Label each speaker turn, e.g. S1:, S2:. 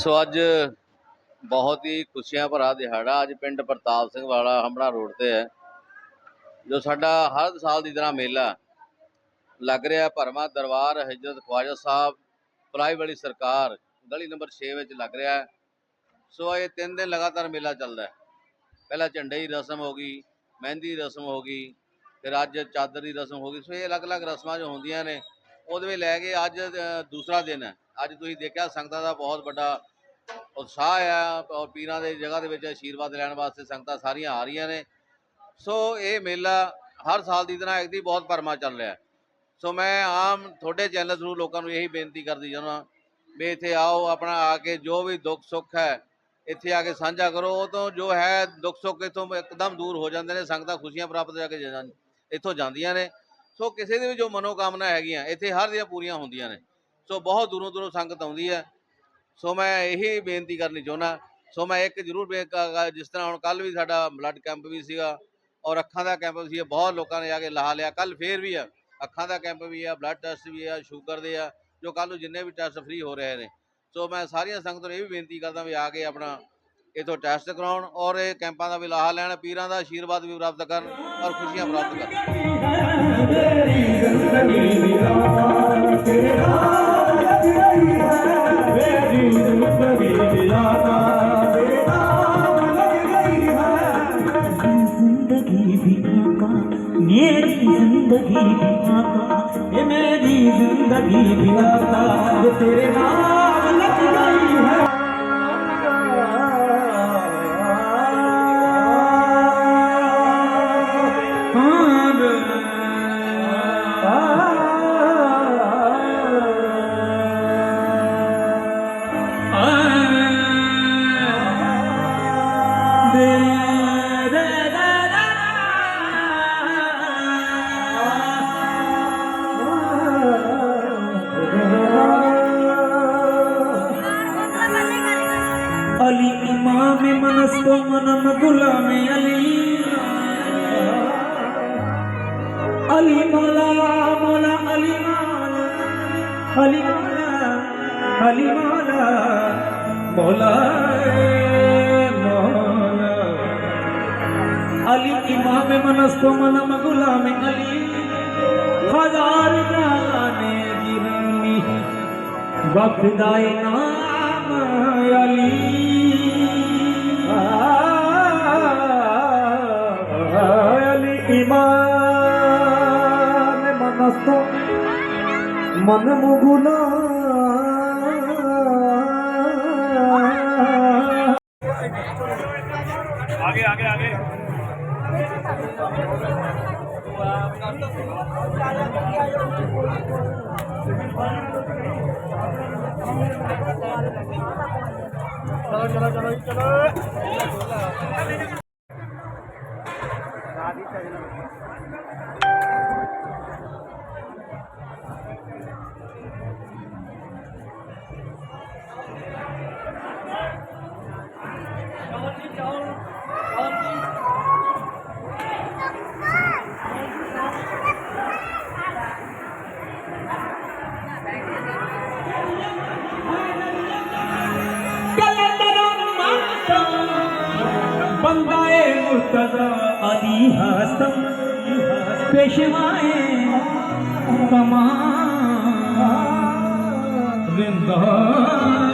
S1: ਸੋ ਅੱਜ ਬਹੁਤ ਹੀ ਖੁਸ਼ੀਆਂ ਭਰਾ ਦਿਹਾੜਾ ਅੱਜ ਪਿੰਡ ਪ੍ਰਤਾਪ ਸਿੰਘ ਵਾਲਾ ਹੰਬੜਾ ਰੋਡ ਤੇ ਹੈ, ਜੋ ਸਾਡਾ ਹਰ ਸਾਲ ਦੀ ਤਰ੍ਹਾਂ ਮੇਲਾ ਲੱਗ ਰਿਹਾ ਭਰਮਾ ਦਰਬਾਰ ਹਜ਼ਰਤ ਖਵਾਜਾ ਸਾਹਿਬ ਪਲਾਈ ਵਾਲੀ ਸਰਕਾਰ ਗਲੀ ਨੰਬਰ 6 ਵਿੱਚ ਲੱਗ ਰਿਹਾ ਹੈ। ਸੋ ਇਹ ਤਿੰਨ ਦਿਨ ਲਗਾਤਾਰ ਮੇਲਾ ਚੱਲਦਾ ਹੈ। ਪਹਿਲਾਂ ਝੰਡੇ ਦੀ ਰਸਮ ਹੋ ਗਈ, ਮਹਿੰਦੀ ਦੀ ਰਸਮ ਹੋ ਗਈ, ਫਿਰ ਅੱਜ ਚਾਦਰ ਦੀ ਰਸਮ ਹੋ ਗਈ। ਸੋ ਇਹ ਅਲੱਗ-ਅਲੱਗ ਰਸਮਾਂ ਜੋ ਹੁੰਦੀਆਂ ਨੇ, ਉਹਦੇ ਵਿੱਚ ਲੈ ਕੇ ਅੱਜ ਦੂਸਰਾ ਦਿਨ ਹੈ। ਅੱਜ ਤੁਸੀਂ ਦੇਖਿਆ ਸੰਗਤਾਂ ਦਾ ਬਹੁਤ ਵੱਡਾ ਉਤਸ਼ਾਹ ਆ ਔਰ ਪੀਰਾਂ ਦੇ ਜਗ੍ਹਾ ਦੇ ਵਿੱਚ ਆਸ਼ੀਰਵਾਦ ਲੈਣ ਵਾਸਤੇ ਸੰਗਤਾਂ ਸਾਰੀਆਂ ਆ ਰਹੀਆਂ ਨੇ। ਸੋ ਇਹ ਮੇਲਾ ਹਰ ਸਾਲ ਦੀ ਤਰ੍ਹਾਂ ਇੱਕ ਦੀ ਬਹੁਤ ਪਰਮਾ ਚੱਲ ਰਿਹਾ। ਸੋ ਮੈਂ ਆਮ ਤੁਹਾਡੇ ਚੈਨਲ ਥਰੂ ਲੋਕਾਂ ਨੂੰ ਇਹੀ ਬੇਨਤੀ ਕਰਦੀ ਜਾਣਾ ਵੀ ਇੱਥੇ ਆਓ, ਆਪਣਾ ਆ ਕੇ ਜੋ ਵੀ ਦੁੱਖ ਸੁੱਖ ਹੈ, ਇੱਥੇ ਆ ਕੇ ਸਾਂਝਾ ਕਰੋ। ਉਹ ਤੋਂ ਜੋ ਹੈ ਦੁੱਖ ਸੁੱਖ ਇਥੋਂ ਇੱਕਦਮ ਦੂਰ ਹੋ ਜਾਂਦੇ ਨੇ, ਸੰਗਤਾਂ ਖੁਸ਼ੀਆਂ ਪ੍ਰਾਪਤ ਜਾ ਕੇ ਇੱਥੋਂ ਜਾਂਦੀਆਂ ਨੇ। ਸੋ ਕਿਸੇ ਦੀ ਵੀ ਜੋ ਮਨੋਕਾਮਨਾ ਹੈਗੀਆਂ, ਇੱਥੇ ਹਰ ਦੀਆਂ ਪੂਰੀਆਂ ਹੁੰਦੀਆਂ ਨੇ। ਸੋ ਬਹੁਤ ਦੂਰੋਂ ਦੂਰੋਂ ਸੰਗਤ ਆਉਂਦੀ ਹੈ। ਸੋ ਮੈਂ ਇਹੀ ਬੇਨਤੀ ਕਰਨੀ ਚਾਹੁੰਦਾ। ਸੋ ਮੈਂ ਇੱਕ ਜ਼ਰੂਰ ਜਿਸ ਤਰ੍ਹਾਂ ਹੁਣ ਕੱਲ ਵੀ ਸਾਡਾ ਬਲੱਡ ਕੈਂਪ ਵੀ ਸੀਗਾ ਔਰ ਅੱਖਾਂ ਦਾ ਕੈਂਪ ਸੀ, ਬਹੁਤ ਲੋਕਾਂ ਨੇ ਜਾ ਕੇ ਲਾਹ ਲਿਆ। ਕੱਲ ਫੇਰ ਵੀ ਆ, ਅੱਖਾਂ ਦਾ ਕੈਂਪ ਵੀ ਆ ਬਲੱਡ ਟੈਸਟ ਵੀ ਆ, ਸ਼ੂਗਰ ਦੇ ਆ, ਜੋ ਕੱਲ ਨੂੰ ਜਿੰਨੇ ਵੀ ਟੈਸਟ ਫ੍ਰੀ ਹੋ ਰਹੇ ਨੇ। ਸੋ ਮੈਂ ਸਾਰੀਆਂ ਸੰਗਤਾਂ ਨੂੰ ਇਹ ਵੀ ਬੇਨਤੀ ਕਰਦਾ ਵੀ ਆ ਕੇ ਆਪਣਾ ਇਥੋਂ ਟੈਸਟ ਕਰਾਉਣ ਔਰ ਇਹ ਕੈਂਪਾਂ ਦਾ ਵੀ ਲਾਹਾ ਲੈਣ, ਪੀਰਾਂ ਦਾ ਆਸ਼ੀਰਵਾਦ ਵੀ ਪ੍ਰਾਪਤ ਕਰਨ ਔਰ ਖੁਸ਼ੀਆਂ ਪ੍ਰਾਪਤ ਕਰਨ।
S2: मेरी जिंदगी भी आका ये मेरी जिंदगी भी आका ये तेरे नाम अली इमाम मनस्तो मनम गुलाम अली अली मौला मौला अली मौला अली मौला अली मौला मौला मौला अली इमाम मनस्तो मनम गुलाम अली। हज़ार गाने गिरनी बखदाए नाम अली। अली इमाम मनस्तो मन मुगुना।
S3: आगे आगे आगे। चलो चलो चलो चलो
S2: बंदाए मुर्तजा अली हसन पेशवाए कमा वृंदावन